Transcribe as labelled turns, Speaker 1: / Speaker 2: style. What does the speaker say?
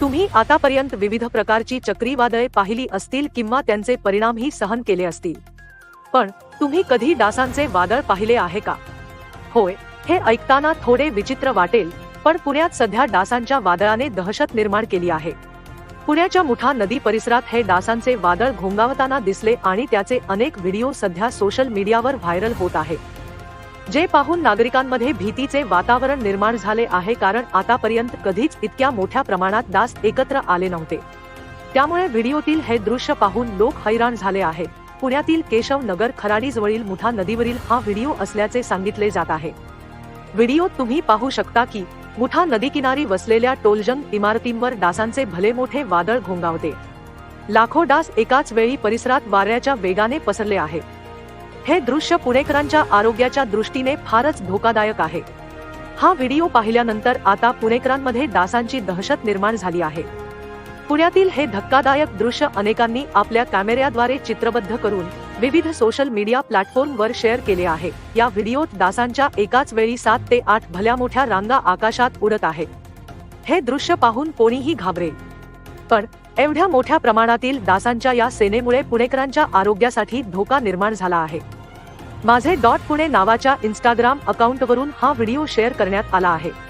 Speaker 1: तुम्ही आतापर्यंत विविध प्रकारची चक्रीवादळे पाहिली असतील किंवा त्यांचे परिणामही सहन केले असतील. पण तुम्ही कधी डासांचे वादळ पाहिले आहे का? होय हे ऐकताना थोडे विचित्र वाटेल पण पुण्यात सध्या डासांच्या वादळाने दहशत निर्माण केली आहे. पुण्याच्या मुठा नदी परिसरात हे डासांचे वादळ घोंगावताना दिसले आणि त्याचे अनेक व्हिडिओ सध्या सोशल मीडियावर व्हायरल होत आहे जे पाहून नागरिकांमध्ये भीतीचे वातावरण निर्माण झाले आहे कारण आतापर्यंत कधीच इतक्या मोठ्या प्रमाणात डास एकत्र आले नव्हते. त्यामुळे व्हिडिओतील हे दृश्य पाहून लोक हैराण झाले आहेत. पुण्यातील केशव नगर खराडीजवळील मुठा नदीवरील हा व्हिडिओ असल्याचे सांगितले जात आहे. व्हिडिओ तुम्ही पाहू शकता की मुठा नदीकिनारी वसलेल्या टोलजंग इमारतींवर डासांचे भले मोठे वादळ घोंगावते. लाखो डास एकाच वेळी परिसरात वाऱ्याच्या वेगाने पसरले आहे हे दृश्य पुणेकरांच्या आरोग्याच्या दृष्टीने फारच धोकादायक आहे. हा व्हिडिओ पाहिल्यानंतर आता पुणेकरांमध्ये डासांची दहशत निर्माण झाली आहे. पुण्यातील हे धक्कादायक दृश्य अनेकांनी आपल्या कॅमेऱ्याद्वारे चित्रबद्ध करून विविध सोशल मीडिया प्लॅटफॉर्मवर शेअर केले आहे. या व्हिडिओत डासांच्या एकाच वेळी सात ते आठ भल्या मोठ्या रांगा आकाशात उडत आहे. हे दृश्य पाहून कोणीही घाबरेल. पण एवढ्या मोठ्या प्रमाणातील डासांच्या या सेनेमुळे पुणेकरांच्या आरोग्यासाठी धोका निर्माण झाला आहे. माझे डॉट पुणे नावाच्या इंस्टाग्राम अकाउंटवरून हा व्हिडिओ शेअर करण्यात आला आहे.